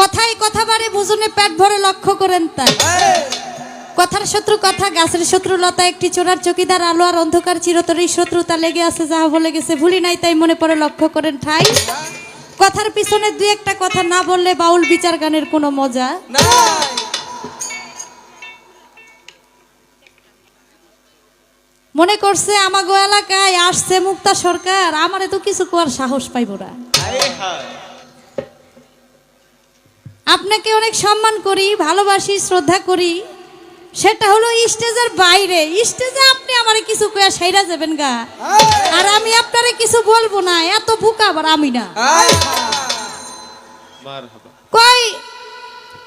কথাই কথা বারে বুঝুনে পেট ভরে লক্ষ্য করেন তাই। কথার শত্রু কথা, গাছের শত্রু লতা, একটি চোরার চকিদার আলো আর অন্ধকার চিরতরই শত্রুতা লেগে আছে যাহা বলে গেছে, ভুলি নাই তাই মনে পড়ে, লক্ষ্য করেন ঠাই। কথার পিছনে দুই একটা কথা না বললে বাউল বিচার গানের কোনো মজা? মনে করছে আমাগো এলাকায় আসছে মুক্তা সরকার, আমারে তো কিছু কোয়ার সাহস পাইব না। আপনাকে অনেক সম্মান করি ভালোবাসি শ্রদ্ধা করি। সেটা হলো স্টেজের বাইরে। স্টেজে আপনি আমার কিছু কয়া সাইরা যাবেন গা। আর আমি আপনারে কিছু বলব না এত বুকা আবার আমি না। কই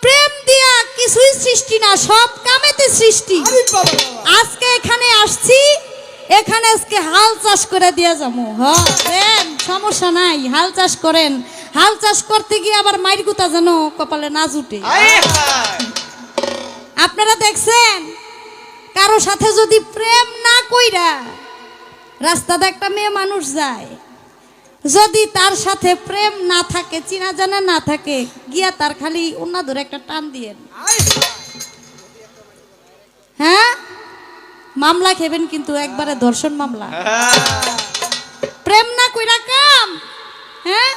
প্রেম দিয়া কিছুই সৃষ্টি না সব কামেতে সৃষ্টি। আজকে এখানে আসছি এখানে আজকে হাল চাষ করে দিয়া যাব। হ্যাঁ সমস্যা নাই হাল চাষ করেন। হাল চাষ করতে গিয়ে আবার মাইর গুতা যেন কপালে না জুটে। হায় হায়। আপনারা দেখছেন? কারও সাথে যদি প্রেম না কইরা রাস্তাতে একটা মেয়ে মানুষ যায় যদি তার সাথে প্রেম না থাকে চিনা জানা না থাকে গিয়া তার খালি অন্য ধরে একটা টান দিয়েন। হ্যাঁ। মামলা খেবেন কিন্তু একবারে ধর্ষণ মামলা প্রেম না কইরা কাম হ্যাঁ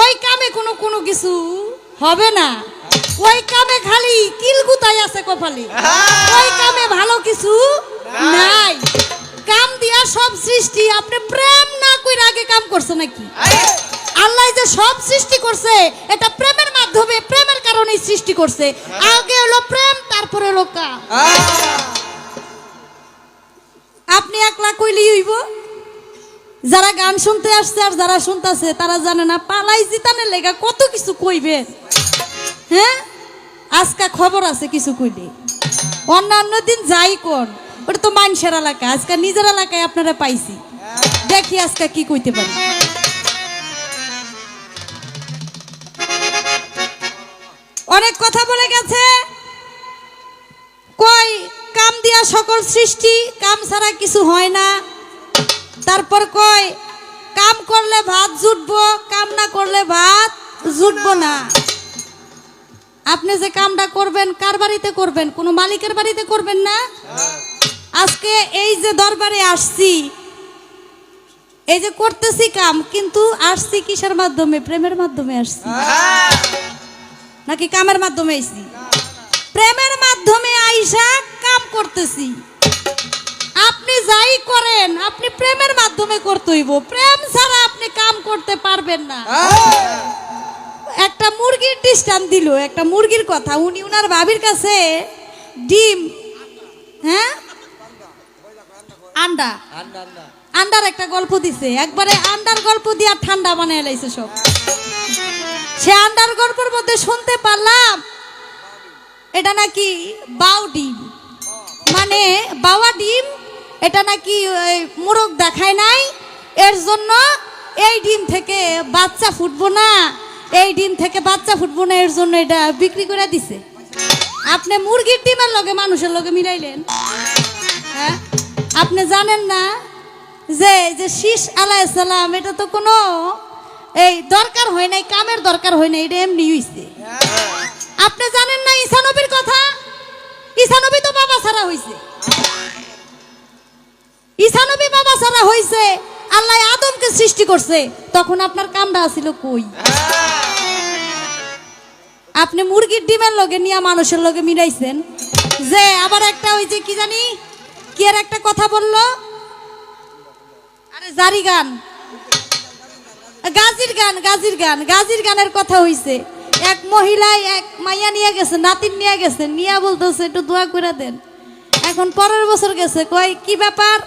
ওই কামে কোনো কোনো কিছু হবে না। ওই কামে খালি কিলগুতাই আছে কপালে। ওই কামে ভালো কিছু নাই। কাম দিয়া সব সৃষ্টি আপনি প্রেম না কইরা আগে কাম করছে নাকি? আল্লাহ যে সব সৃষ্টি করছে এটা প্রেমের মাধ্যমে প্রেমের কারণে সৃষ্টি করছে। আগে হলো প্রেম তারপরে হলো কাম। আপনি একলা কইলেই হইব? যারা গান শুনতে আসছে আর যারা শুনতেছে, তারা জানে না, পালাই জিতানের লেগা কত কিছু কইবে। হ্যাঁ? আজকা খবর আছে কিছু কইলে অন্যান্য দিন যাই কোন ওটা তো মানুষের এলাকা, আজকে নিজের এলাকায় আপনারা পাইছি। দেখি আজকে কি কইতে পারি। অনেক কথা বলে গেছে। কই কাম দিয়া সকল সৃষ্টি, কাম ছাড়া কিছু হয় না। তারপর কয় কাম করলে ভাত জুটবো কাম না করলে ভাত জুটবো না। আপনি যে কামটা করবেন কার বাড়িতে করবেন? কোনো মালিকের বাড়িতে করবেন না? আজকে এই যে দরবারে আসছি এই যে করতেছি কাম কিন্তু আসছি কিসের মাধ্যমে? প্রেমের মাধ্যমে আসছি। নাকি কামের মাধ্যমে আইছি? প্রেমের মাধ্যমে আইসা কাম করতেছি। আপনি যাই করেন আপনি প্রেমের মাধ্যমে করতে হইব। প্রেম ছাড়া আপনি কাম করতে পারবেন না। একটা মুরগির দৃষ্টান দিল একটা মুরগির কথা। উনি উনার ভাবির কাছে ডিম হ্যাঁ? আন্ডা। আন্ডার একটা গল্প দিছে। একবারে আন্ডার গল্প দিয়া ঠান্ডা বানায় লাইছে সব। সে আন্ডার গল্পের মধ্যে শুনতে পারলাম এটা নাকি বাউ ডিম। মানে বাবা ডিম এটা নাকি মোরগ দেখায় নাই? এর জন্য এই ডিম থেকে বাচ্চা ফুটবো না। এই ডিম থেকে বাচ্চা ফুটবো না, এর জন্য এটা বিক্রি করে দিছে। আপনি মুরগির ডিমের লগে মানুষের লগে মিলাইলেন। হ্যাঁ? আপনি জানেন না যে যে শীষ আলাইসালাম এটা তো কোনো এই দরকার হয় নাই, কামের দরকার হয় নাই, এটা এমনি হইছে। আপনি জানেন না ঈসানবীর কথা? ঈসানবী তো বাবা ছাড়া হইছে। ছাড়া হইছে, আল্লাহ আদমকে সৃষ্টি করছে, তখন আপনার কামটা আছিল কই? আপনি মুরগির ডিমের লগে নিয়ে মানুষের লগে মিলাইছেন। যে, আবার একটা ওই যে কি জানি, কি আর একটা কথা বলল? আরে, জারি গান। গাজির গান গাজির গান, গাজির গানের কথা হইছে। এক মহিলা এক মাইয়া নিয়ে গেছে, নাতিন নিয়ে গেছে, নিয়া বলতেছে, একটু দোয়া করে দেন। এখন পরের বছর গেছে, কয়, কি ব্যাপার?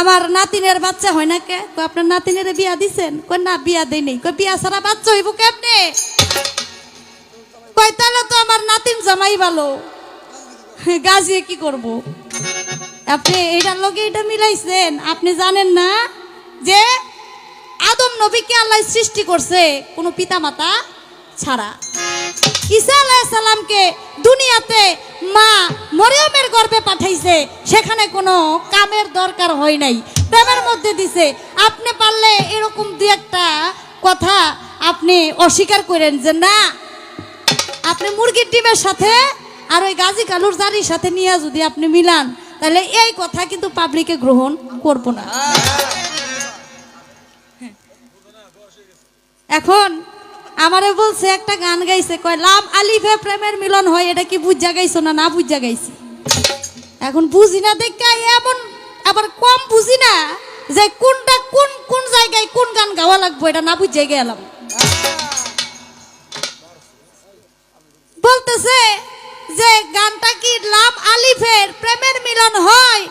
আমার নাতিনের বাচ্চা হয় না কে? আপনার নাতিনের বিয়া দিছেন? কয়, না, বিয়া দেই নেই। কয়, বিয়া ছাড়া বাচ্চা হইব কেমনে? কই তাহলে তো আমার নাতিন জামাই ভালো। গাজিয়ে কি করব? আপনি এটার লগে এটা মিলাইছেন। আপনি জানেন না যে আদম নবীকে আল্লাহ সৃষ্টি করছে কোনো পিতামাতা ছাড়া। ঈসা আলাইসাল্লামকে দুনিয়াতে মা মরিয়মের গর্ভে পাঠাইছে সেখানে কোনো কামের দরকার হয় নাই। প্রেমের মধ্যে দিছে। আপনি পারলে এরকম দু একটা কথা আপনি অস্বীকার করেন যে না আপনি মুরগির ডিমের সাথে আর ওই গাজী কালুর জারির সাথে নিয়ে যদি আপনি মিলান তাহলে এই কথা কিন্তু পাবলিকে গ্রহণ করব না। এখন আমারে বলছে একটা গান গাইছে কয় লাভ আলিফে প্রেমের মিলন হয় এটা কি বুঝা গাইছো না না বুঝা গাইছি? এখন বুঝি না দেখা এমন আবার কম বুঝি না যে কোনটা কোন কোন জায়গায় কোন গান গাওয়া লাগবো এটা না বুঝে গেলাম। বলতেছে যে গানটা কি লাভ আলিফের প্রেমের মিলন হয়?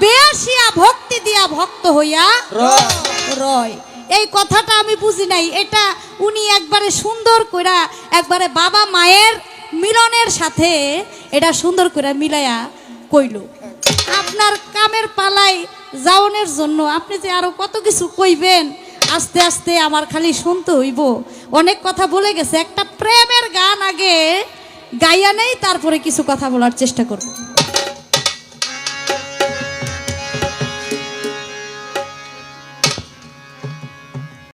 বেয়াসিয়া ভক্তি দিয়া ভক্ত হইয়া রয়। এই কথাটা আমি বুঝি নাই। এটা উনি একবারে সুন্দর কইরা একবারে বাবা মায়ের মিলনের সাথে এটা সুন্দর করে মিলাইয়া কইল। আপনার কামের পালাই যাওনের জন্য আপনি যে আরও কত কিছু কইবেন, আস্তে আস্তে আমার খালি শুনতে হইব। অনেক কথা বলে গেছে, একটা প্রেমের গান আগে গাইয়া নেই, তারপরে কিছু কথা বলার চেষ্টা করব।